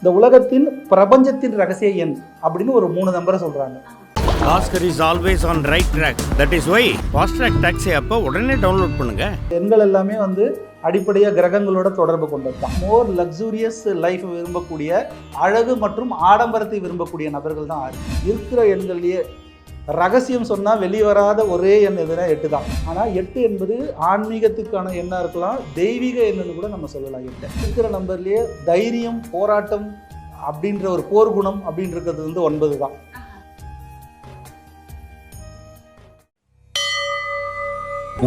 இந்த உலகத்தின் பிரபஞ்சத்தின் ரகசிய எண் அப்படின்னு ஒரு மூணு நம்பரை சொல்றாங்க. Bhaskar is always on right track that is why fast track taxi அப்போ உடனே டவுன்லோட் பண்ணுங்க. எண்கள் எல்லாமே வந்து அடிப்படையாக கிரகங்களோட தொடர்பு கொண்டது தான். மோர் லக்ஸூரியஸ் லைஃப் விரும்பக்கூடிய அழகு மற்றும் ஆடம்பரத்தை விரும்பக்கூடிய நபர்கள் தான் இருக்கிற எண்கள்லேயே ரகசியம் சொன்னால் வெளிவராத ஒரே எண் எதுனா எட்டு தான். ஆனால் எட்டு என்பது ஆன்மீகத்துக்கான எண்ணாக இருக்கலாம் தெய்வீக எண்ணுன்னு கூட நம்ம சொல்லலாம். எட்டு இருக்கிற நம்பர்லேயே தைரியம் போராட்டம் அப்படின்ற ஒரு போர் குணம் அப்படின்றது வந்து ஒன்பது தான்.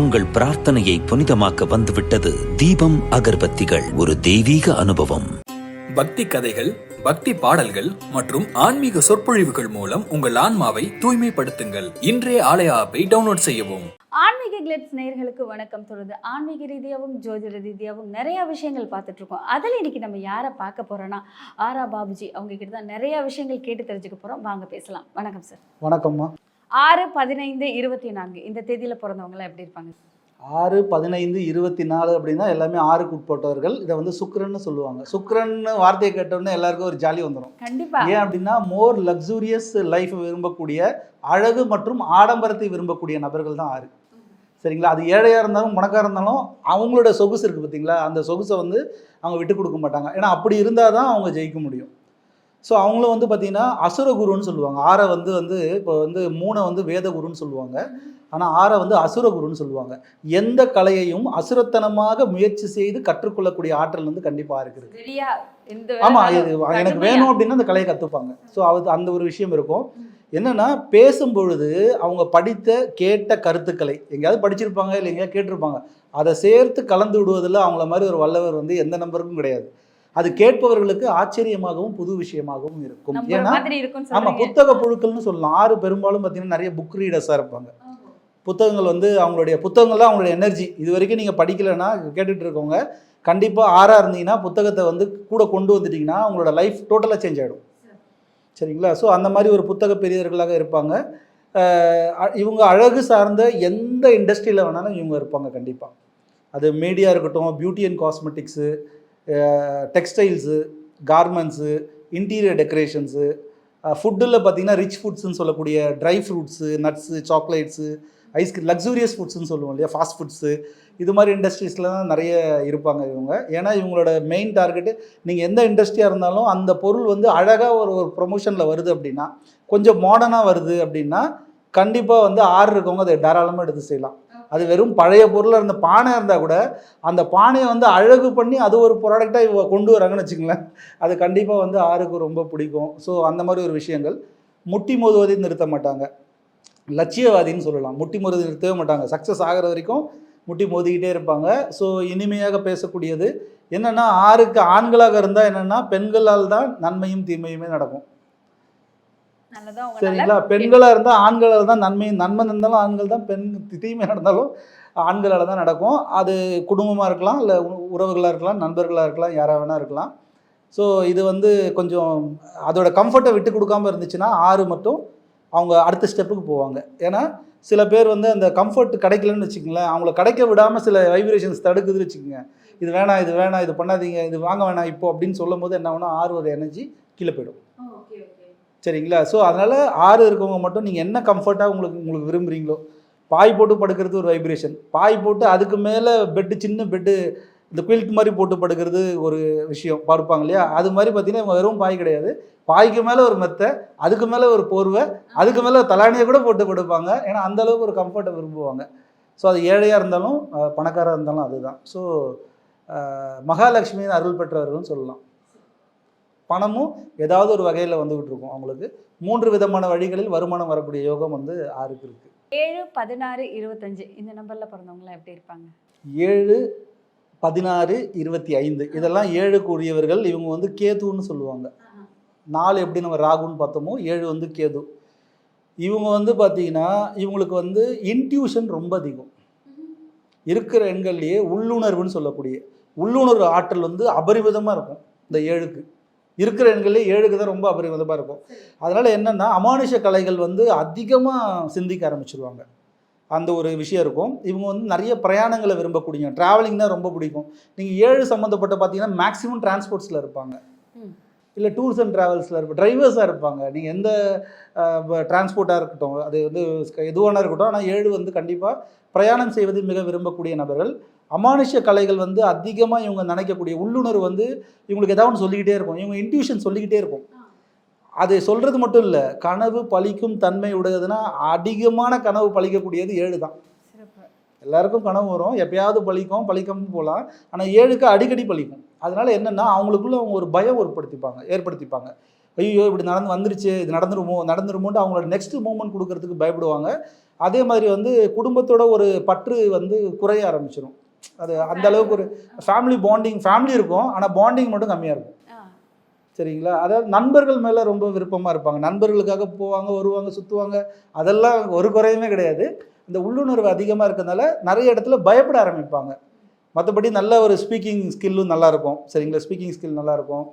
உங்கள் பிரார்த்தனையை புனிதமாக்க வந்துவிட்டது தீபம் அகர்பத்திகள் ஒரு தெய்வீக அனுபவம். பக்தி கதைகள் பக்தி பாடல்கள் மற்றும் ஆன்மீக சொற்பொழிவுகள் மூலம் உங்கள் ஆன்மாவை தூய்மைப்படுத்துங்கள். இன்றைய ஆலய ஆப்பை டவுன்லோட் செய்யவும். ஆன்மீக கிளிப்ஸ் நேயர்களுக்கு வணக்கம். சொல்றது ஆன்மீக ரீதியாகவும் ஜோதிட ரீதியாகவும் நிறைய விஷயங்கள் பார்த்துட்டு இருக்கோம் அதில் இன்னைக்கு நம்ம யாரை பார்க்க போறோம்னா ஆரா பாபுஜி அவங்க கிட்ட தான் நிறைய விஷயங்கள் கேட்டு தெரிஞ்சுக்க போறோம். வாங்க பேசலாம். வணக்கம் சார். வணக்கம்மா. ஆறு பதினைந்து இருபத்தி நான்கு. இந்த தேதியில பிறந்தவங்களாம் எப்படி இருப்பாங்க? ஆறு பதினைந்து இருபத்தி நாலு அப்படின்னா எல்லாமே ஆறுக்கு உட்பட்டவர்கள். இதை வந்து சுக்கிரன்னு சொல்லுவாங்க. சுக்கிரன்னு வார்த்தையை கேட்டோன்னே எல்லாருக்கும் ஒரு ஜாலி வந்துடும் ஏன் அப்படின்னா மோர் லக்ஸூரியஸ் லைஃப் விரும்பக்கூடிய அழகு மற்றும் ஆடம்பரத்தை விரும்பக்கூடிய நபர்கள் தான் ஆறு. சரிங்களா? அது ஏழையாக இருந்தாலும் பணக்காரா இருந்தாலும் அவங்களோட சொகுசு இருக்குது பார்த்தீங்களா அந்த சொகுசை வந்து அவங்க விட்டு கொடுக்க மாட்டாங்க. ஏன்னா அப்படி இருந்தால் தான் அவங்க ஜெயிக்க முடியும். ஸோ அவங்களும் வந்து பார்த்தீங்கன்னா அசுரகுருன்னு சொல்லுவாங்க. ஆறை வந்து வந்து இப்போ வந்து மூணை வந்து வேதகுருன்னு சொல்லுவாங்க. ஆனால் ஆறை வந்து அசுரகுருன்னு சொல்லுவாங்க. எந்த கலையையும் அசுரத்தனமாக முயற்சி செய்து கற்றுக்கொள்ளக்கூடிய ஆற்றல் வந்து கண்டிப்பாக இருக்குது. ரெடியா இந்த ஆமா வேலை இது எனக்கு. வேணும் அப்படின்னா அந்த கலையை கற்றுப்பாங்க ஸோ அது அந்த ஒரு விஷயம் இருக்கும். என்னன்னா பேசும் பொழுது அவங்க படித்த கேட்ட கருத்துக்களை எங்கேயாவது படிச்சிருப்பாங்க இல்லை எங்கேயாவது கேட்டிருப்பாங்க. அதை சேர்த்து கலந்து விடுவதில் அவங்கள மாதிரி ஒரு வல்லவர் வந்து எந்த நம்பருக்கும் கிடையாது. அது கேட்பவர்களுக்கு ஆச்சரியமாகவும் புது விஷயமாகவும் இருக்கும். ஏன்னா மாதிரி இருக்கும்னு ஆமா சொல்றீங்க. புத்தக புழுக்கள்னு சொல்லலாம். ஆறு பெரும்பாலும் பார்த்தீங்கன்னா நிறைய புக் ரீடர்ஸாக இருப்பாங்க. புத்தகங்கள் வந்து அவங்களுடைய புத்தகங்கள் தான் அவங்களுடைய எனர்ஜி இது வரைக்கும் நீங்கள் படிக்கலைன்னா கேட்டுட்டு இருக்கவங்க கண்டிப்பாக ஆறாக இருந்தீங்கன்னா புத்தகத்தை வந்து கூட கொண்டு வந்துட்டீங்கன்னா அவங்களோட லைஃப் டோட்டலாக சேஞ்ச் ஆகிடும் சரிங்களா? ஸோ அந்த மாதிரி ஒரு புத்தக பெரியவர்களாக இருப்பாங்க. இவங்க அழகு சார்ந்த எந்த இண்டஸ்ட்ரியில் வேணாலும் இவங்க இருப்பாங்க கண்டிப்பாக அது மீடியா இருக்கட்டும் beauty and cosmetics textiles garments interior decorations ஃபுட்டில் பார்த்தீங்கன்னா ரிச் ஃபுட்ஸ்னு சொல்லக்கூடிய dry fruits nuts chocolates ice cream luxurious ஃபுட்ஸ்னு சொல்லுவோம் இல்லையா ஃபாஸ்ட் ஃபுட்ஸு இது மாதிரி இண்டஸ்ட்ரீஸில் தான் நிறைய இருப்பாங்க இவங்க. ஏன்னா இவங்களோட மெயின் டார்கெட்டு நீங்கள் எந்த இண்டஸ்ட்ரியாக இருந்தாலும் அந்த பொருள் வந்து அழகாக ஒரு ஒரு ப்ரொமோஷனில் வருது அப்படின்னா கொஞ்சம் மாடர்னாக வருது அப்படின்னா கண்டிப்பாக வந்து ஆறு இருக்கவங்க அதை தாராளமாக எடுத்து செய்யலாம். அது வெறும் பழைய பொருளாக இருந்த பானை இருந்தால் கூட அந்த பானையை வந்து அழகு பண்ணி அது ஒரு ப்ராடக்டாக இவ கொண்டு வராங்கன்னு வச்சுங்களேன் அது கண்டிப்பாக வந்து ஆறுக்கு ரொம்ப பிடிக்கும். ஸோ அந்த மாதிரி ஒரு விஷயங்கள். முட்டி மோதுவதை நிறுத்த மாட்டாங்க. லட்சியவாதின்னு சொல்லலாம். முட்டி மோதுவதை நிறுத்தவே மாட்டாங்க. சக்ஸஸ் ஆகிற வரைக்கும் முட்டி மோதிக்கிட்டே இருப்பாங்க. ஸோ இனிமையாக பேசக்கூடியது என்னென்னா ஆறுக்கு ஆண்களாக இருந்தால் என்னென்னா பெண்களால் தான் நன்மையும் தீமையுமே நடக்கும். சரிங்களா? பெண்களாக இருந்தால் ஆண்களால் தான் நன்மை நன்மை நடந்தாலும் ஆண்கள் தான் பெண் தீமை நடந்தாலும் ஆண்களால் தான் நடக்கும். அது குடும்பமாக இருக்கலாம் இல்லை உறவுகளாக இருக்கலாம் நண்பர்களாக இருக்கலாம் யாராக வேணா இருக்கலாம். ஸோ இது வந்து கொஞ்சம் அதோட கம்ஃபர்ட்டை விட்டு கொடுக்காம இருந்துச்சுன்னா ஆறு மட்டும் அவங்க அடுத்த ஸ்டெப்புக்கு போவாங்க. ஏன்னா சில பேர் வந்து அந்த கம்ஃபர்ட் கிடைக்கலன்னு வச்சுக்கங்களேன். அவங்கள கிடைக்க விடாமல் சில வைப்ரேஷன்ஸ் தடுக்குதுன்னு வச்சுக்கோங்க. இது வேணாம் இது வேணாம் இது பண்ணாதீங்க இது வாங்க வேணாம் இப்போ அப்படின்னு சொல்லும் போது என்ன ஆகும்னா ஆறு ஒரு எனர்ஜி கீழே போயிடும். சரிங்களா? ஸோ அதனால் ஆறு இருக்கவங்க மட்டும் நீங்கள் என்ன கம்ஃபர்ட்டாக உங்களுக்கு உங்களுக்கு விரும்புகிறீங்களோ பாய் போட்டு படுக்கிறது ஒரு வைப்ரேஷன் பாய் போட்டு அதுக்கு மேலே பெட்டு சின்ன பெட்டு இந்த குயில்ட் மாதிரி போட்டு படுக்கிறது ஒரு விஷயம். படுப்பாங்க இல்லையா? அது மாதிரி பார்த்தீங்கன்னா வெறும் பாய் கிடையாது. பாய்க்கு மேலே ஒரு மெத்தை அதுக்கு மேலே ஒரு போர்வை அதுக்கு மேலே தலானியை கூட போட்டு படுப்பாங்க. ஏன்னா அந்த அளவுக்கு ஒரு கம்ஃபர்ட்டை விரும்புவாங்க. ஸோ அது ஏழையாக இருந்தாலும் பணக்காராக இருந்தாலும் அதுதான். ஸோ மகாலட்சுமியின் அருள் பெற்றவர்கள்னு சொல்லலாம். பணமும் ஏதாவது ஒரு வகையில் வந்துகிட்டு இருக்கும் அவங்களுக்கு. மூன்று விதமான வழிகளில் வருமானம் வரக்கூடிய யோகம் வந்து ஆறுக்கு இருக்கு. ஏழு பதினாறு இருபத்தஞ்சு. இந்த நம்பர்ல பிறந்தவங்களாம் எப்படி இருப்பாங்க? ஏழு பதினாறு இருபத்தி ஐந்து. இதெல்லாம் ஏழுக்கு உரியவர்கள் இவங்க வந்து கேதுன்னு சொல்லுவாங்க. நாலு எப்படி நம்ம ராகுன்னு பார்த்தோமோ ஏழு வந்து கேது. இவங்க வந்து பார்த்தீங்கன்னா இவங்களுக்கு வந்து இன்ட்யூஷன் ரொம்ப அதிகம். இருக்கிற எண்கள்லேயே உள்ளுணர்வுன்னு சொல்லக்கூடிய உள்ளுணர்வு ஆற்றல் வந்து அபரிமிதமாக இருக்கும். இந்த ஏழுக்கு. இருக்கிற எண்கள்லேயே ஏழுக்கு தான் ரொம்ப அபரிமிதமாக இருக்கும். அதனால் என்னென்னா அமானுஷ கலைகள் வந்து அதிகமாக சிந்திக்க ஆரம்பிச்சிருவாங்க. அந்த ஒரு விஷயம் இருக்கும். இவங்க வந்து நிறைய பிரயாணங்களை விரும்பக்கூடிய ட்ராவலிங் தான் ரொம்ப பிடிக்கும். நீங்கள் ஏழு சம்மந்தப்பட்ட பார்த்தீங்கன்னா மேக்ஸிமம் டிரான்ஸ்போர்ட்ஸில் இருப்பாங்க. இல்லை டூர்ஸ் அண்ட் ட்ராவல்ஸில் இருப்ப டிரைவர்ஸாக இருப்பாங்க. நீங்கள் எந்த டிரான்ஸ்போர்ட்டாக இருக்கட்டும் அது வந்து எதுவான இருக்கட்டும் ஆனால் ஏழு வந்து கண்டிப்பாக பிரயாணம் செய்வது மிக விரும்பக்கூடிய நபர்கள். அமானுஷ்ய கலைகள் வந்து அதிகமாக இவங்க நினைக்கக்கூடிய உள்ளுணர்வு வந்து இவங்களுக்கு ஏதாவது ஒன்று சொல்லிக்கிட்டே இருக்கும். இவங்க இன்ட்யூஷன் சொல்லிக்கிட்டே இருக்கும். அது சொல்கிறது மட்டும் இல்லை கனவு பலிக்கும் தன்மை உடையதுன்னா அதிகமான கனவு பலிக்கக்கூடியது ஏழு தான். எல்லாருக்கும் கனவு வரும். எப்பயாவது பலிக்கும் பலிக்காம போகலாம். ஆனால் ஏழுக்கு அடிக்கடி பலிக்கும் அதனால என்னன்னா அவங்களுக்குள்ள அவங்க ஒரு பயம் ஏற்படுத்திப்பாங்க ஏற்படுத்திப்பாங்க. ஐயோ இப்படி நடந்து வந்துருச்சு இது நடந்துருமோ நடந்துருமோன்ட்டு அவங்களோட நெக்ஸ்ட் மூமெண்ட் கொடுக்கறதுக்கு பயப்படுவாங்க. அதே மாதிரி வந்து குடும்பத்தோட ஒரு பற்று வந்து குறைய ஆரம்பிச்சிடும் அது அந்த அளவுக்கு ஒரு ஃபேமிலி பாண்டிங் ஃபேமிலி இருக்கும். ஆனால் பாண்டிங் மட்டும் கம்மியாக இருக்கும். சரிங்களா? அதாவது நண்பர்கள் மேலே ரொம்ப விருப்பமாக இருப்பாங்க. நண்பர்களுக்காக போவாங்க வருவாங்க சுற்றுவாங்க அதெல்லாம் ஒரு குறையுமே கிடையாது. இந்த உள்ளுணர்வு அதிகமாக இருக்கிறதுனால நிறைய இடத்துல பயப்பட ஆரம்பிப்பாங்க. மற்றபடி நல்ல ஒரு ஸ்பீக்கிங் ஸ்கில்லும் நல்லாயிருக்கும் சரிங்களா? ஸ்பீக்கிங் ஸ்கில் நல்லாயிருக்கும்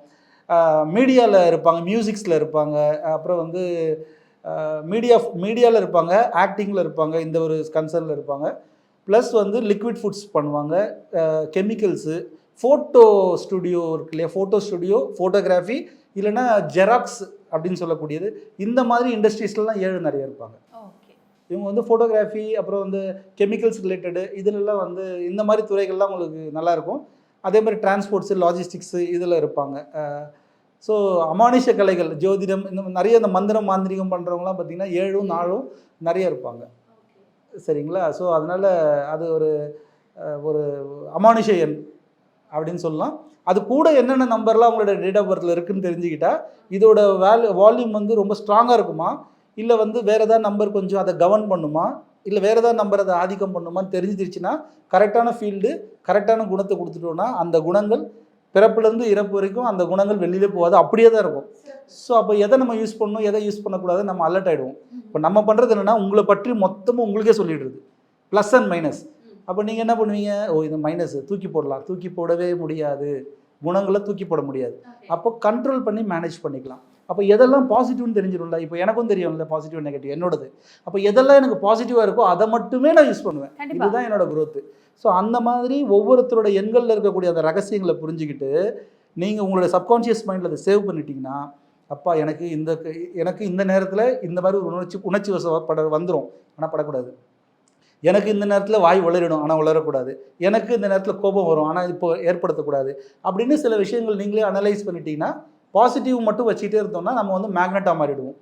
மீடியாவில் இருப்பாங்க மியூசிக்ஸில் இருப்பாங்க. அப்புறம் வந்து மீடியா மீடியாவில் இருப்பாங்க ஆக்டிங்கில் இருப்பாங்க. இந்த ஒரு கன்சர்னில் இருப்பாங்க. ப்ளஸ் வந்து லிக்விட் ஃபுட்ஸ் பண்ணுவாங்க. கெமிக்கல்ஸு ஃபோட்டோ ஸ்டுடியோ இருக்கு இல்லையா? ஃபோட்டோ ஸ்டுடியோ ஃபோட்டோகிராஃபி இல்லைன்னா ஜெராக்ஸ் அப்படின்னு சொல்லக்கூடியது. இந்த மாதிரி இண்டஸ்ட்ரீஸ்லாம் ஏழு நிறைய இருப்பாங்க. இவங்க வந்து ஃபோட்டோகிராஃபி அப்புறம் வந்து கெமிக்கல்ஸ் ரிலேட்டடு இதிலெல்லாம் வந்து இந்த மாதிரி துறைகள்லாம் உங்களுக்கு நல்லா இருக்கும். அதே மாதிரி டிரான்ஸ்போர்ட்ஸு லாஜிஸ்டிக்ஸு இதில் இருப்பாங்க. ஸோ அமானுஷ கலைகள் ஜோதிடம் இந்த நிறைய இந்த மந்திரம் மாந்திரிகம் பண்ணுறவங்களாம் பார்த்தீங்கன்னா ஏழும் நாளும் நிறைய இருப்பாங்க. சரிங்களா? ஸோ அதனால் அது ஒரு ஒரு அமானுஷ எண் அப்படின்னு சொல்லலாம். அது கூட என்னென்ன நம்பர்லாம் அவங்களோட டேட் ஆஃப் பர்த்தில் இருக்குதுன்னு தெரிஞ்சுக்கிட்டா இதோட வேல்யூ வால்யூம் வந்து ரொம்ப ஸ்ட்ராங்காக இருக்குமா? இல்லை வந்து வேறு ஏதாவது நம்பர் கொஞ்சம் அதை கவர்ன் பண்ணுமா? இல்லை வேறு ஏதாவது நம்பர் அதை ஆதிக்கம் பண்ணுமான்னு தெரிஞ்சிருச்சுன்னா கரெக்டான ஃபீல்டு கரெக்டான குணத்தை கொடுத்துட்டோன்னா அந்த குணங்கள் பிறப்புலேருந்து இறப்பு வரைக்கும் அந்த குணங்கள் வெளியிலே போகாது அப்படியே தான் இருக்கும். ஸோ அப்போ எதை நம்ம யூஸ் பண்ணணும் எதை யூஸ் பண்ணக்கூடாது நம்ம அலர்ட் ஆகிடுவோம் இப்போ நம்ம பண்ணுறது என்னென்னா உங்களை பற்றி மொத்தமும் உங்களுக்கே சொல்லிடுறது ப்ளஸ் அண்ட் மைனஸ் அப்போ நீங்கள் என்ன பண்ணுவீங்க? ஓ இது மைனஸ் தூக்கி போடலாம். தூக்கி போடவே முடியாது. குணங்களை தூக்கி போட முடியாது. அப்போ கண்ட்ரோல் பண்ணி மேனேஜ் பண்ணிக்கலாம். அப்போ எதெல்லாம் பாசிட்டிவ்னு தெரிஞ்சிடும்ல இப்போ எனக்கும் தெரியும்ல பாசிட்டிவ் நெகட்டிவ் என்னோடது. அப்போ எதெல்லாம் எனக்கு பாசிட்டிவாக இருக்கோ அதை மட்டுமே நான் யூஸ் பண்ணுவேன். இதுதான் என்னோட growth. ஸோ அந்த மாதிரி ஒவ்வொருத்தரோட எண்களில் இருக்கக்கூடிய அந்த ரகசியங்களை புரிஞ்சுக்கிட்டு நீங்கள் உங்களோட சப்கான்ஷியஸ் மைண்டில் அதை சேவ் பண்ணிட்டீங்கன்னா அப்பா எனக்கு இந்த எனக்கு இந்த நேரத்தில் இந்த மாதிரி ஒரு உணர்ச்சி உணர்ச்சி வசப்பட வந்துடும் ஆனால் படக்கூடாது. எனக்கு இந்த நேரத்தில் வாய் உளறிடும் ஆனால் உளரக்கூடாது எனக்கு இந்த நேரத்தில் கோபம் வரும் ஆனால் இப்போ ஏற்படுத்தக்கூடாது. அப்படின்னு சில விஷயங்கள் நீங்களே அனலைஸ் பண்ணிட்டீங்கன்னா பாசிட்டிவ் மட்டும் வச்சுக்கிட்டே இருந்தோம்னா நம்ம வந்து மேக்னெட்டாக மாறிடுவோம்.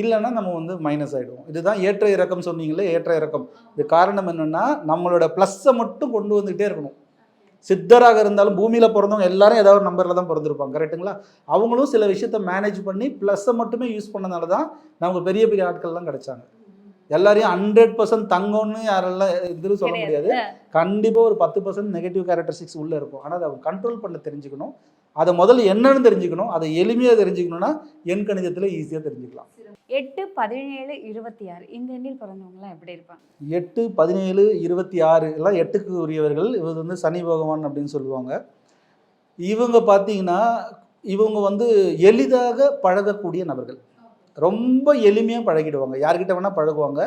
இல்லைன்னா நம்ம வந்து மைனஸ் ஆகிடுவோம் இதுதான் ஏற்ற இறக்கம் சொன்னீங்களே ஏற்ற இறக்கம். இது காரணம் என்னென்னா நம்மளோட ப்ளஸ்ஸை மட்டும் கொண்டு வந்துக்கிட்டே இருக்கணும். சித்தராக இருந்தாலும் பூமியில் பிறந்தவங்க எல்லாரும் ஏதாவது ஒரு நம்பரில் தான் பிறந்திருப்பாங்க கரெக்ட்டுங்களா அவங்களும் சில விஷயத்த மேனேஜ் பண்ணி ப்ளஸ்ஸை மட்டுமே யூஸ் பண்ணனால தான் நமக்கு பெரிய பெரிய ஆட்கள்லாம் கிடைச்சாங்க. எல்லாரையும் ஹண்ட்ரட் பர்சன்ட் தங்கம்னு யாரெல்லாம் இது சொல்ல முடியாது. கண்டிப்பாக ஒரு பத்து பர்சன்ட் நெகட்டிவ் கேரக்டரிஸ்டிக்ஸ் உள்ளே இருக்கும். ஆனால் அதை அவங்க கண்ட்ரோல் பண்ண தெரிஞ்சுக்கணும். அதை முதல்ல என்னன்னு தெரிஞ்சுக்கணும். அதை எளிமையாக தெரிஞ்சுக்கணும்னா எண் கணிதத்தில் ஈஸியாக தெரிஞ்சுக்கலாம். எட்டு பதினேழு இருபத்தி ஆறு. இந்த எண்ணில் பிறந்தவங்கலாம் எப்படி இருப்பாங்க? எட்டு பதினேழு இருபத்தி ஆறு எல்லாம் எட்டுக்கு உரியவர்கள். இவர் வந்து சனி பகவான் அப்படின்னு சொல்லுவாங்க. இவங்க பார்த்தீங்கன்னா இவங்க வந்து எளிதாக பழகக்கூடிய நபர்கள். ரொம்ப எளிமையாக பழகிடுவாங்க. யார்கிட்ட வேணால் பழகுவாங்க.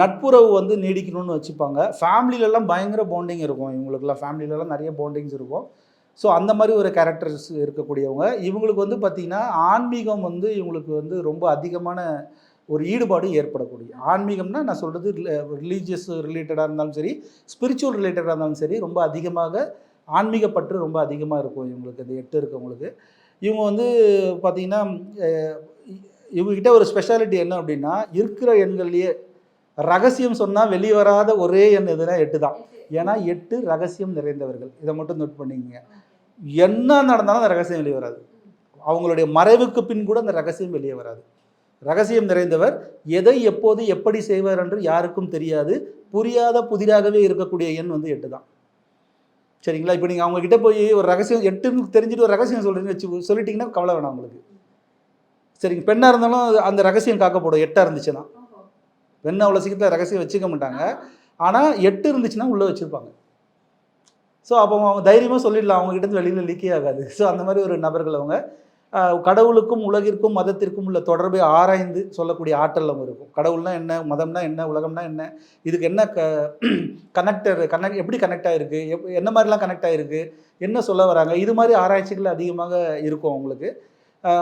நட்புறவு வந்து நீடிக்கணும்னு வச்சுப்பாங்க. ஃபேமிலிலலாம் பயங்கர பாண்டிங் இருக்கும். இவங்களுக்குலாம் ஃபேமிலிலலாம் நிறைய பாண்டிங்ஸ் இருக்கும். ஸோ அந்த மாதிரி ஒரு கேரக்டர்ஸ் இருக்கக்கூடியவங்க. இவங்களுக்கு வந்து பார்த்திங்கன்னா ஆன்மீகம் வந்து இவங்களுக்கு வந்து ரொம்ப அதிகமான ஒரு ஈடுபாடு ஏற்படக்கூடிய. ஆன்மீகம்னா நான் சொல்கிறது ரிலீஜியஸ் ரிலேட்டடாக இருந்தாலும் சரி ஸ்பிரிச்சுவல் ரிலேட்டடாக இருந்தாலும் சரி ரொம்ப அதிகமாக ஆன்மீக பற்று ரொம்ப அதிகமாக இருக்கும் இவங்களுக்கு இந்த எட்டு இருக்கவங்களுக்கு. இவங்க வந்து பார்த்திங்கன்னா இவங்ககிட்ட ஒரு ஸ்பெஷாலிட்டி என்ன அப்படின்னா இருக்கிற எண்கள்லேயே ரகசியம் சொன்னால் வெளியே வராத ஒரே எண் எதுனா எட்டு தான். ஏன்னா எட்டு ரகசியம் நிறைந்தவர்கள். இதை மட்டும் நோட் பண்ணிக்கங்க. என்ன நடந்தாலும் அந்த ரகசியம் வெளியே வராது. அவங்களுடைய மறைவுக்கு பின் கூட அந்த ரகசியம் வெளியே வராது. ரகசியம் நிறைந்தவர் எதை எப்போது எப்படி செய்வார் என்று யாருக்கும் தெரியாது. புரியாத புதிராகவே இருக்கக்கூடிய எண் வந்து எட்டு தான். சரிங்களா? இப்போ நீங்கள் அவங்க கிட்ட போய் ஒரு ரகசியம் எட்டுன்னு தெரிஞ்சுட்டு ஒரு ரகசியம் சொல்கிறீங்கன்னு வச்சு சொல்லிட்டீங்கன்னா கவலை வேணாம் உங்களுக்கு. சரிங்க. பெண்ணாக இருந்தாலும் அந்த ரகசியம் காக்கப்படும். எட்டாக இருந்துச்சுன்னா. பெண் அவ்வளோ சீக்கிரத்தில் ரகசியம் வச்சுக்க மாட்டாங்க. ஆனால் எட்டு இருந்துச்சுன்னா உள்ளே வச்சுருப்பாங்க. ஸோ அப்போ அவங்க தைரியமாக சொல்லிடலாம். அவங்ககிட்ட வெளியில் லீக்கே ஆகாது. ஸோ அந்த மாதிரி ஒரு நபர்கள் அவங்க கடவுளுக்கும் உலகிற்கும் மதத்திற்கும் உள்ள தொடர்பை ஆராய்ந்து சொல்லக்கூடிய ஆற்றல் அவங்க இருக்கும். கடவுள்னா என்ன? மதம்னா என்ன? உலகம்னா என்ன? இதுக்கு என்ன க கனெக்டர் கனெக்ட் எப்படி கனெக்ட் ஆகிருக்கு எப் என்ன மாதிரிலாம் கனெக்ட் ஆகிருக்கு என்ன சொல்ல வராங்க? இது மாதிரி ஆராய்ச்சிகள் அதிகமாக இருக்கும் அவங்களுக்கு.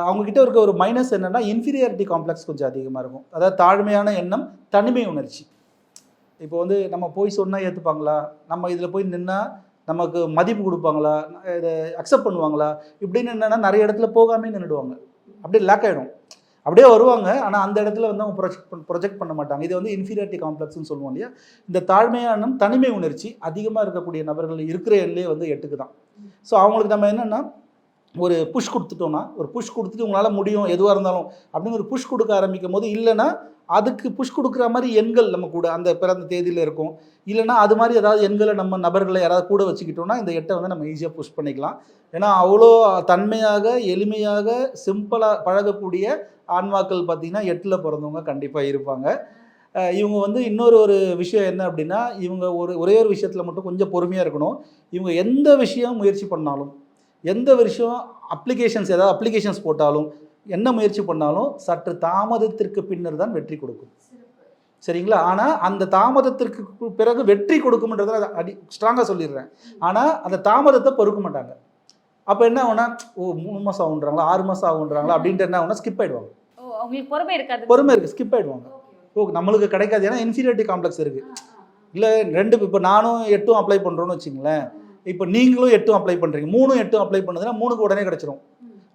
அவங்கக்கிட்ட இருக்க ஒரு மைனஸ் என்னென்னா இன்ஃபீரியாரிட்டி காம்ப்ளெக்ஸ் கொஞ்சம் அதிகமாக இருக்கும். அதாவது தாழ்மையான எண்ணம் தனிமை உணர்ச்சி. இப்போ வந்து நம்ம போய் சொன்னால் ஏற்றுப்பாங்களா நம்ம இதில் போய் நின்னால் நமக்கு மதிப்பு கொடுப்பாங்களா? இதை அக்செப்ட் பண்ணுவாங்களா? இப்படின்னு என்னென்னா நிறைய இடத்துல போகாமே நின்றுடுவாங்க அப்படியே லேக் ஆகிடும் அப்படியே வருவாங்க ஆனால் அந்த இடத்துல வந்து அவங்க ப்ரொஜெக்ட் பண் ப்ரொஜெக்ட் பண்ண மாட்டாங்க. இது வந்து இன்ஃபீரியாரிட்டி காம்ப்ளெக்ஸ்னு சொல்லுவோம் இல்லையா? இந்த தாழ்மையான தனிமை உணர்ச்சி அதிகமாக இருக்கக்கூடிய நபர்கள் இருக்கிற எண்ணிலே வந்து எட்டுக்கு தான். ஸோ அவங்களுக்கு நம்ம என்னென்னா ஒரு புஷ் கொடுத்துட்டோம்னா ஒரு புஷ் கொடுத்துட்டு உங்களால் முடியும் எதுவாக இருந்தாலும் அப்படின்னு ஒரு புஷ் கொடுக்க ஆரம்பிக்கும் போது இல்லைன்னா அதுக்கு புஷ் கொடுக்குற மாதிரி எண்கள் நம்ம கூட அந்த பிறந்த தேதியில் இருக்கும். இல்லைன்னா அது மாதிரி ஏதாவது எண்களை நம்ம நபர்களை யாராவது கூட வச்சுக்கிட்டோம்னா இந்த எட்டை வந்து நம்ம ஈஸியாக புஷ் பண்ணிக்கலாம். ஏன்னா அவ்வளோ தன்மையாக எளிமையாக சிம்பிளாக பழகக்கூடிய ஆன்மாக்கள் பார்த்திங்கன்னா எட்டில் பிறந்தவங்க கண்டிப்பாக இருப்பாங்க. இவங்க வந்து இன்னொரு ஒரு விஷயம் என்ன அப்படின்னா இவங்க ஒரு ஒரே ஒரு விஷயத்தில் மட்டும் கொஞ்சம் பொறுமையாக இருக்கணும். இவங்க எந்த விஷயம் முயற்சி பண்ணாலும் எந்த விஷயம் அப்ளிகேஷன்ஸ் ஏதாவது அப்ளிகேஷன்ஸ் போட்டாலும் என்ன முயற்சி பண்ணாலும் சற்று தாமதத்திற்கு பின்னர் தான் வெற்றி கொடுக்கும். சரிங்களா? ஆனால் அந்த தாமதத்திற்கு பிறகு வெற்றி கொடுக்கும்ன்றதை அடி ஸ்ட்ராங்காக சொல்லிடுறேன். ஆனால் அந்த தாமதத்தை பொறுக்க மாட்டாங்க. அப்போ என்ன ஆகும்னா ஓ மூணு மாதம் ஆகுன்றாங்களா ஆறு மாதம் ஆகுன்றாங்களா அப்படின்ட்டு என்ன ஆகும்னா ஸ்கிப் அவங்களுக்கு பொறுமை இருக்காது. பொறுமை இருக்குது ஸ்கிப் ஆயிடுவாங்க. ஓ நம்மளுக்கு கிடைக்காது. ஏன்னா இன்ஃபீரியாரிட்டி காம்ப்ளெக்ஸ் இருக்குது இல்லை ரெண்டு இப்போ நானும் எட்டும் அப்ளை பண்ணுறோன்னு வச்சுங்களேன். இப்போ நீங்களும் எட்டும் அப்ளை பண்ணுறீங்க மூணும் எட்டும் அப்ளை பண்ணுதுன்னா மூணுக்கு உடனே கிடச்சிரும்.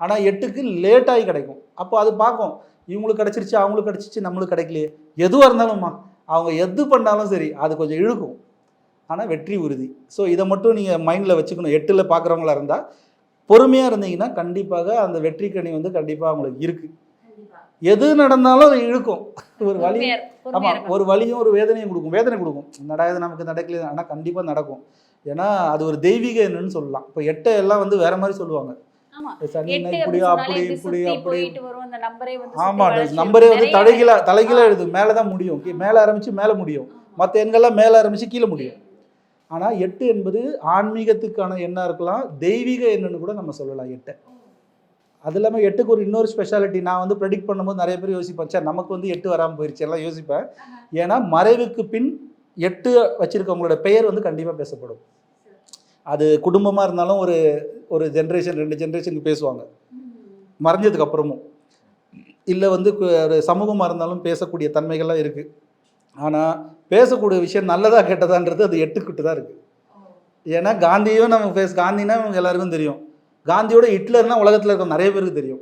ஆனால் எட்டுக்கு லேட்டாகி கிடைக்கும். அப்போ அது பார்க்கும். இவங்களுக்கு கிடச்சிருச்சு அவங்களுக்கு கிடச்சிச்சு நம்மளுக்கு கிடைக்கலையே. எதுவாக இருந்தாலும்மா அவங்க எது பண்ணாலும் சரி அது கொஞ்சம் இழுக்கும். ஆனால் வெற்றி உறுதி. ஸோ இதை மட்டும் நீங்கள் மைண்டில் வச்சுக்கணும். எட்டில் பார்க்குறவங்களா இருந்தால் பொறுமையாக இருந்தீங்கன்னா கண்டிப்பாக அந்த வெற்றி கனி வந்து கண்டிப்பாக அவங்களுக்கு இருக்குது எது நடந்தாலும் இழுக்கும். ஒரு வழி ஆமாம். ஒரு வலியும் ஒரு வேதனையும் கொடுக்கும். வேதனை கொடுக்கும். நடாது நமக்கு நடக்கல ஆனால் கண்டிப்பாக நடக்கும். ஏன்னா அது ஒரு தெய்வீக எண்ணுன்னு சொல்லலாம். இப்போ எட்டை எல்லாம் வந்து வேற மாதிரி சொல்லுவாங்க. நம்பரே வந்து தலைகீழ தலைகீழ எழுது. மேலே தான் முடியும் மேலே ஆரம்பிச்சு மேலே முடியும். மற்ற எண்கள்லாம் மேலே ஆரம்பிச்சு கீழே முடியும். ஆனால் எட்டு என்பது ஆன்மீகத்துக்கான எண்ணா இருக்கலாம். தெய்வீக எண்ணுன்னு கூட நம்ம சொல்லலாம் எட்டை. அது இல்லாமல் எட்டுக்கு ஒரு இன்னொரு ஸ்பெஷாலிட்டி நான் வந்து ப்ரெடிக்ட் பண்ணும்போது நிறைய பேர் யோசிப்பேன் சார் நமக்கு வந்து எட்டு வராமல் போயிடுச்சு எல்லாம் யோசிப்பேன். ஏன்னா மறைவுக்கு பின் எட்டு வச்சிருக்கவங்களோட பெயர் வந்து கண்டிப்பாக பேசப்படும். அது குடும்பமாக இருந்தாலும் ஒரு ஒரு ஜென்ரேஷன் ரெண்டு ஜென்ரேஷனுக்கு பேசுவாங்க. மறைஞ்சதுக்கு அப்புறமும் இல்லை வந்து ஒரு சமூகமாக இருந்தாலும் பேசக்கூடிய தன்மைகள்லாம் இருக்குது ஆனால் பேசக்கூடிய விஷயம் நல்லதாக கெட்டதான்றது அது எட்டுக்கிட்டு தான் இருக்குது ஏன்னா காந்தியும் நம்ம பேச காந்தினா இவங்க எல்லாருக்கும் தெரியும். காந்தியோட ஹிட்லர்னா உலகத்தில் இருக்க நிறைய பேருக்கு தெரியும்.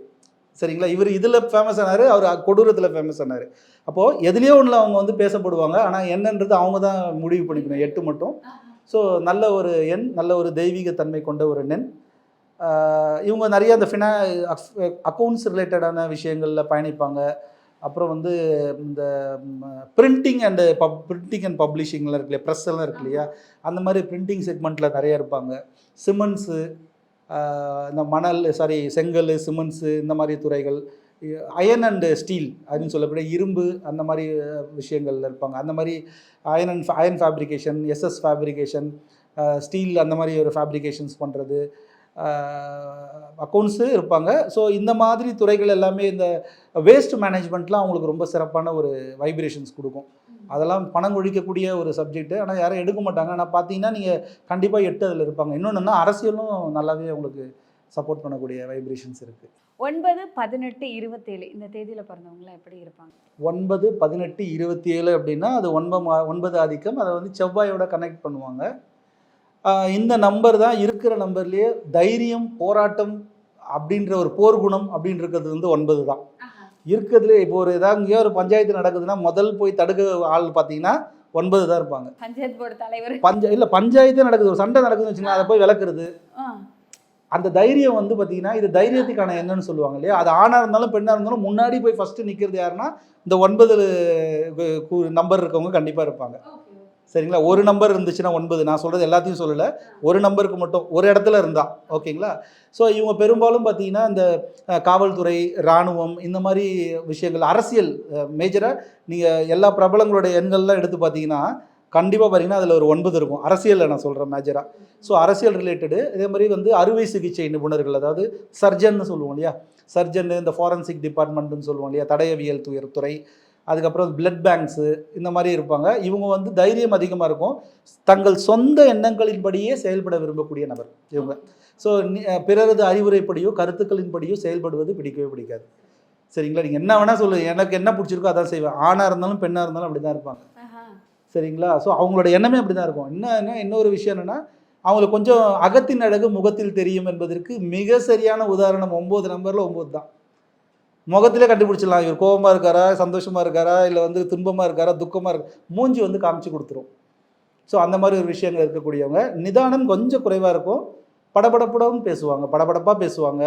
சரிங்களா? இவர் இதில் ஃபேமஸ் ஆனார் அவர் கொடூரத்தில் ஃபேமஸ் ஆனார். அப்போது எதுலேயோ ஒன்றில் அவங்க வந்து பேசப்படுவாங்க. ஆனால் என்னன்றது அவங்க தான் முடிவு பண்ணிக்கணும். எட்டு மட்டும். ஸோ நல்ல ஒரு எண் நல்ல ஒரு தெய்வீகத்தன்மை கொண்ட ஒரு எண் இவங்க நிறைய அந்த ஃபினா அக்கௌண்ட்ஸ் ரிலேட்டடான விஷயங்களில் பயணிப்பாங்க. அப்புறம் வந்து இந்த printing and pub printing and பப்ளிஷிங்லாம் இருக்கு இல்லையா ப்ரெஸ் எல்லாம் இருக்கு இல்லையா அந்த மாதிரி பிரிண்டிங் செக்மெண்ட்டில் நிறைய இருப்பாங்க. சிமெண்ட்ஸு இந்த மணல் சாரி செங்கல் சிமெண்ட்ஸு இந்த மாதிரி துறைகள். அயன் அண்டு ஸ்டீல் அப்படின்னு சொல்லக்கூடிய இரும்பு அந்த மாதிரி விஷயங்களில் இருப்பாங்க. அந்த மாதிரி iron and iron fabrication SS fabrication steel அந்த மாதிரி ஒரு ஃபேப்ரிகேஷன்ஸ் பண்ணுறது அக்கௌண்ட்ஸு இருப்பாங்க. ஸோ இந்த மாதிரி துறைகள் எல்லாமே இந்த வேஸ்ட் மேனேஜ்மெண்ட்லாம் அவங்களுக்கு ரொம்ப சிறப்பான ஒரு வைப்ரேஷன்ஸ் கொடுக்கும். அதெல்லாம் பணம் கொழிக்கக்கூடிய ஒரு சப்ஜெக்ட்டு ஆனால் யாரும் எடுக்க மாட்டாங்க. ஆனால் பார்த்தீங்கன்னா நீங்கள் கண்டிப்பாக எட்டு அதில் இருப்பாங்க. இன்னொன்றுன்னா அரசியலும் நல்லாவே உங்களுக்கு சப்போர்ட் பண்ணக்கூடிய வைப்ரேஷன்ஸ் இருக்குது ஒன்பது பதினெட்டு இருபத்தேழு. இந்த தேதியில பிறந்தவங்களாம் எப்படி இருப்பாங்க? ஒன்பது பதினெட்டு இருபத்தி ஏழு அப்படின்னா அது ஒன்பது ஒன்பது ஆதிக்கம். அதை வந்து செவ்வாயோட கனெக்ட் பண்ணுவாங்க. இந்த நம்பர் தான் இருக்கிற நம்பர்லேயே தைரியம் போராட்டம் அப்படின்ற ஒரு போர்க்குணம் அப்படின்றது வந்து ஒன்பது தான். இருக்கிறதுல இப்போ ஒரு ஏதாவது இங்கேயோ ஒரு பஞ்சாயத்து நடக்குதுன்னா முதல் போய் தடுக்க ஆள் பார்த்தீங்கன்னா ஒன்பது தான் இருப்பாங்க. பஞ்சாயத்து போர்டு தலைவர். பஞ்ச இல்லை பஞ்சாயத்தே நடக்குது. ஒரு சண்டை நடக்குதுன்னு வச்சுக்கோங்க அதை போய் விளக்குறது. அந்த தைரியம் வந்து பார்த்தீங்கன்னா இது தைரியத்துக்கான என்னன்னு சொல்லுவாங்க இல்லையா? அது ஆணாக இருந்தாலும் பெண்ணாக இருந்தாலும் முன்னாடி போய் ஃபஸ்ட்டு நிற்கிறது யாருன்னா இந்த ஒன்பது நம்பர் இருக்கவங்க கண்டிப்பாக இருப்பாங்க. சரிங்களா? ஒரு நம்பர் இருந்துச்சுன்னா ஒன்பது. நான் சொல்கிறது எல்லாத்தையும் சொல்லலை. ஒரு நம்பருக்கு மட்டும் ஒரு இடத்துல இருந்தா ஓகேங்களா? ஸோ இவங்க பெரும்பாலும் பார்த்தீங்கன்னா இந்த காவல்துறை இராணுவம் இந்த மாதிரி விஷயங்கள் அரசியல் மேஜராக நீங்கள் எல்லா பிரபலங்களுடைய எண்கள்லாம் எடுத்து பார்த்தீங்கன்னா கண்டிப்பாக பார்த்தீங்கன்னா அதில் ஒரு ஒன்பது இருக்கும். அரசியலில் நான் சொல்கிறேன் மேஜராக ஸோ அரசியல் ரிலேட்டடு இதே மாதிரி வந்து அறுவை சிகிச்சை நிபுணர்கள் அதாவது சர்ஜன்னு சொல்லுவோம் இல்லையா? சர்ஜன் இந்த ஃபாரன்சிக் டிபார்ட்மெண்ட்னு சொல்லுவோம் இல்லையா? தடயவியல் துயர் துறை. அதுக்கப்புறம் பிளட் பேங்க்ஸு இந்த மாதிரி இருப்பாங்க. இவங்க வந்து தைரியம் அதிகமாக இருக்கும். தங்கள் சொந்த எண்ணங்களின்படியே செயல்பட விரும்பக்கூடிய நபர் இவங்க. ஸோ பிறரது அறிவுரைப்படியோ கருத்துக்களின்படியோ செயல்படுவது பிடிக்கவே பிடிக்காது. சரிங்களா? நீங்கள் என்ன வேணால் சொல்லு. எனக்கு என்ன பிடிச்சிருக்கோ அதான் செய்வேன். ஆணாக இருந்தாலும் பெண்ணாக இருந்தாலும் அப்படி தான் இருப்பாங்க. சரிங்களா? ஸோ அவங்களோட எண்ணமே அப்படி தான் இருக்கும். என்ன என்ன இன்னொரு விஷயம் என்னென்னா அவங்களுக்கு கொஞ்சம் அகத்தின் அழகு முகத்தில் தெரியும் என்பதற்கு மிக சரியான உதாரணம் ஒம்பது நம்பரில் ஒம்பது தான். முகத்திலே கண்டுபிடிச்சிடலாம். இவர் கோபமாக இருக்காரா? சந்தோஷமாக இருக்காரா? இல்லை வந்து துன்பமாக இருக்காரா? துக்கமாக இருக்கா மூஞ்சி வந்து காமிச்சு கொடுத்துரும். ஸோ அந்த மாதிரி ஒரு விஷயங்கள் இருக்கக்கூடியவங்க. நிதானம் கொஞ்சம் குறைவாக இருக்கும். படபடப்புடவும் பேசுவாங்க. படபடப்பாக பேசுவாங்க.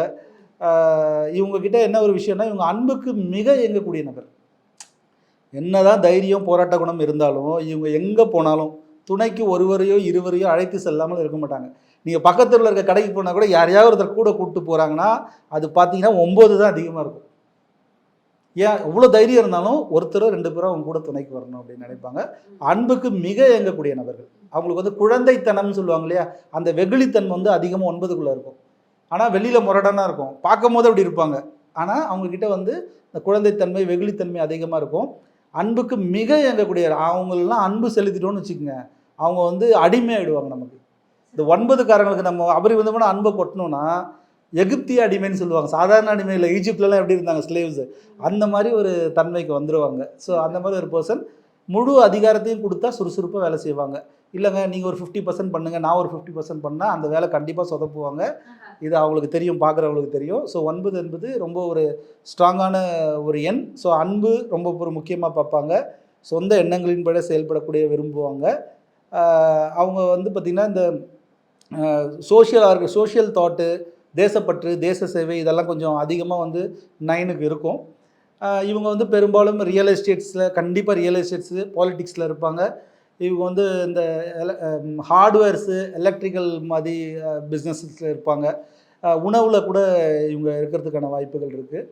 இவங்கக்கிட்ட என்ன ஒரு விஷயம்னா இவங்க அன்புக்கு மிக இயங்கக்கூடிய நபர். என்னதான் தைரியம் போராட்ட குணம் இருந்தாலும் இவங்க எங்கே போனாலும் துணைக்கு ஒருவரையோ இருவரையோ அழைத்து செல்லாமல் இருக்க மாட்டாங்க. நீங்கள் பக்கத்தில் இருக்க கடைக்கு போனால் கூட யாரையாவது ஒருத்தர் கூட கூப்பிட்டு போகிறாங்கன்னா அது பார்த்தீங்கன்னா ஒம்பது தான் அதிகமாக இருக்கும். ஏன்? இவ்வளோ தைரியம் இருந்தாலும் ஒருத்தரோ ரெண்டு பேரோ அவங்க கூட துணைக்கு வரணும் அப்படின்னு நினைப்பாங்க. அன்புக்கு மிக இயங்கக்கூடிய நபர்கள். அவங்களுக்கு வந்து குழந்தைத்தனம்னு சொல்லுவாங்க இல்லையா? அந்த வெகுளித்தன்மை வந்து அதிகமாக ஒன்பதுக்குள்ளே இருக்கும். ஆனால் வெளியில் முரடனாக இருக்கும். பார்க்கும் போது அப்படி இருப்பாங்க. ஆனால் அவங்கக்கிட்ட வந்து இந்த குழந்தைத்தன்மை வெகுளித்தன்மை அதிகமாக இருக்கும். அன்புக்கு மிக இயங்கக்கூடிய அவங்களெல்லாம் அன்பு செலுத்திட்டோன்னு வச்சுக்கோங்க. அவங்க வந்து அடிமையாயிடுவாங்க நமக்கு. இந்த ஒன்பதுக்காரங்களுக்கு நம்ம அபரிவிதமான அன்பை கொட்டணும்னா எகிப்திய அடிமைன்னு சொல்லுவாங்க. சாதாரண அடிமை இல்லை ஈஜிப்ட்லலாம் எப்படி இருந்தாங்க ஸ்லேவ்ஸ் அந்த மாதிரி ஒரு தன்மைக்கு வந்துடுவாங்க ஸோ அந்த மாதிரி ஒரு பர்சன் முழு அதிகாரத்தையும் கொடுத்தா சுறுசுறுப்பாக வேலை செய்வாங்க. இல்லைங்க நீங்கள் ஒரு ஃபிஃப்டி பர்சன்ட் பண்ணுங்கள் நான் ஒரு ஃபிஃப்டி பர்சன்ட் பண்ணால் அந்த வேலை கண்டிப்பாக சொதப்புவாங்க. இது அவங்களுக்கு தெரியும் பார்க்குறவங்களுக்கு தெரியும். ஸோ ஒன்பது என்பது ரொம்ப ஒரு ஸ்ட்ராங்கான ஒரு எண். ஸோ அன்பு ரொம்ப ஒரு முக்கியமாக பார்ப்பாங்க. சொந்த எண்ணங்களின்படி செயல்படக்கூடிய விரும்புவாங்க. அவங்க வந்து பார்த்திங்கன்னா இந்த சோஷியல் ஆர்க சோஷியல் தாட்டு தேசப்பற்று தேச சேவை இதெல்லாம் கொஞ்சம் அதிகமாக வந்து நைனுக்கு இருக்கும். இவங்க வந்து பெரும்பாலும் ரியல் எஸ்டேட்ஸில் கண்டிப்பாக ரியல் எஸ்டேட்ஸு பாலிட்டிக்ஸில் இருப்பாங்க. இவங்க வந்து இந்த ஹார்ட்வேர்ஸு எலக்ட்ரிக்கல் மாதிரி பிஸ்னஸஸில் இருப்பாங்க. உணவில் கூட இவங்க இருக்கிறதுக்கான வாய்ப்புகள் இருக்குது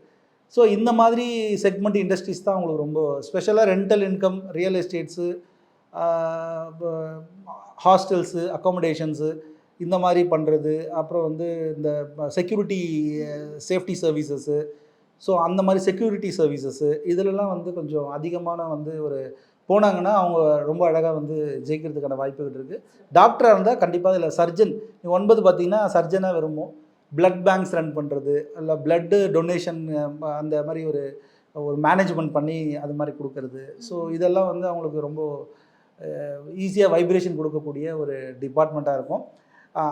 ஸோ இந்த மாதிரி செக்மெண்ட் இண்டஸ்ட்ரீஸ் தான் அவங்களுக்கு ரொம்ப ஸ்பெஷலாக rental income real estates hostels accommodations இந்த மாதிரி பண்ணுறது அப்புறம் வந்து இந்த செக்யூரிட்டி சேஃப்டி சர்வீசஸ்ஸு ஸோ அந்த மாதிரி செக்யூரிட்டி சர்வீசஸ்ஸு இதிலெல்லாம் வந்து கொஞ்சம் அதிகமான வந்து ஒரு போனாங்கன்னா அவங்க ரொம்ப அழகாக வந்து ஜெயிக்கிறதுக்கான வாய்ப்புகள் இருக்குது டாக்டராக இருந்தால் கண்டிப்பாக இதில் சர்ஜன் ஒன்பது பார்த்தீங்கன்னா சர்ஜனாக விரும்பும். பிளட் பேங்க்ஸ் ரன் பண்ணுறது இல்லை பிளட்டு டொனேஷன் அந்த மாதிரி ஒரு ஒரு மேனேஜ்மெண்ட் பண்ணி அது மாதிரி கொடுக்கறது. ஸோ இதெல்லாம் வந்து அவங்களுக்கு ரொம்ப ஈஸியாக வைப்ரேஷன் கொடுக்கக்கூடிய ஒரு டிபார்ட்மெண்ட்டாக இருக்கும்.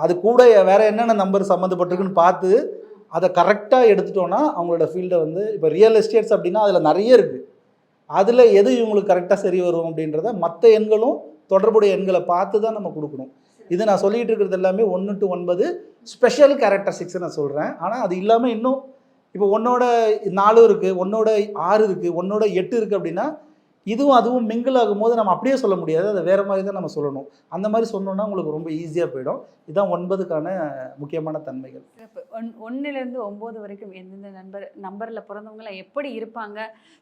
அது கூட வேறு என்னென்ன நம்பர் சம்மந்தப்பட்டிருக்குன்னு பார்த்து அதை கரெக்டாக எடுத்துட்டோன்னா அவங்களோட ஃபீல்டை வந்து இப்போ ரியல் எஸ்டேட்ஸ் அப்படின்னா அதில் நிறைய இருக்குது அதில் எது இவங்களுக்கு கரெக்டாக சரி வரும் அப்படின்றத மற்ற எண்களும் தொடர்புடைய எண்களை பார்த்து தான் நம்ம கொடுக்கணும். இது நான் சொல்லிகிட்டு இருக்கிறது எல்லாமே ஒன்று டு ஒன்பது ஸ்பெஷல் கேரக்டரிஸ்டிக்ஸை நான் சொல்கிறேன் ஆனால் அது இல்லாமல் இன்னும் இப்போ ஒன்னோட நாலு இருக்குது ஒன்னோட ஆறு இருக்குது ஒன்னோட எட்டு இருக்குது அப்படின்னா இதுவும் அதுவும் மிங்கிள் ஆகும்போது நம்ம அப்படியே சொல்ல முடியாது. அதை வேறு மாதிரி தான் நம்ம சொல்லணும். அந்த மாதிரி சொன்னோன்னா உங்களுக்கு ரொம்ப ஈஸியாக போயிடும். இதுதான் ஒன்பதுக்கான முக்கியமான தன்மைகள். ஒன் ஒன்றுலேருந்து ஒம்பது வரைக்கும் எந்தெந்த நம்பர் நம்பரில் பிறந்தவங்களாம் எப்படி இருப்பாங்க?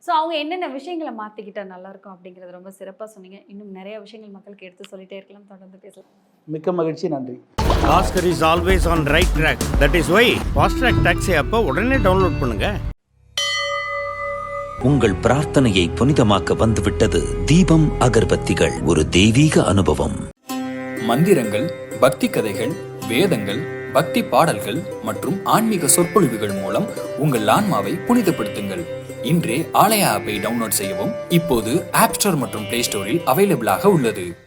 ஸோ அவங்க என்னென்ன விஷயங்களை மாற்றிக்கிட்டா நல்லாயிருக்கும் அப்படிங்கிறது ரொம்ப சிறப்பாக சொன்னீங்க. இன்னும் நிறைய விஷயங்கள் மக்களுக்கு எடுத்து சொல்லிட்டே இருக்கலாம். தொடர்ந்து பேசலாம். மிக்க மகிழ்ச்சி. நன்றி. Bhaskar is always on right track that is why fast track taxi அப்போ உடனே டவுன்லோட் பண்ணுங்க. உங்கள் பிரார்த்தனையை புனிதமாக்க வந்துவிட்டது தீபம் அகர்பத்திகள். ஒரு தெய்வீக அனுபவம். மந்திரங்கள் பக்தி கதைகள் வேதங்கள் பக்தி பாடல்கள் மற்றும் ஆன்மீக சொற்பொழிவுகள் மூலம் உங்கள் ஆன்மாவை புனிதப்படுத்துங்கள். இன்றே ஆலயா ஆப்பை டவுன்லோட் செய்யவும் இப்போது ஆப் ஸ்டோர் மற்றும் பிளே ஸ்டோரில் அவைலபிளாக உள்ளது.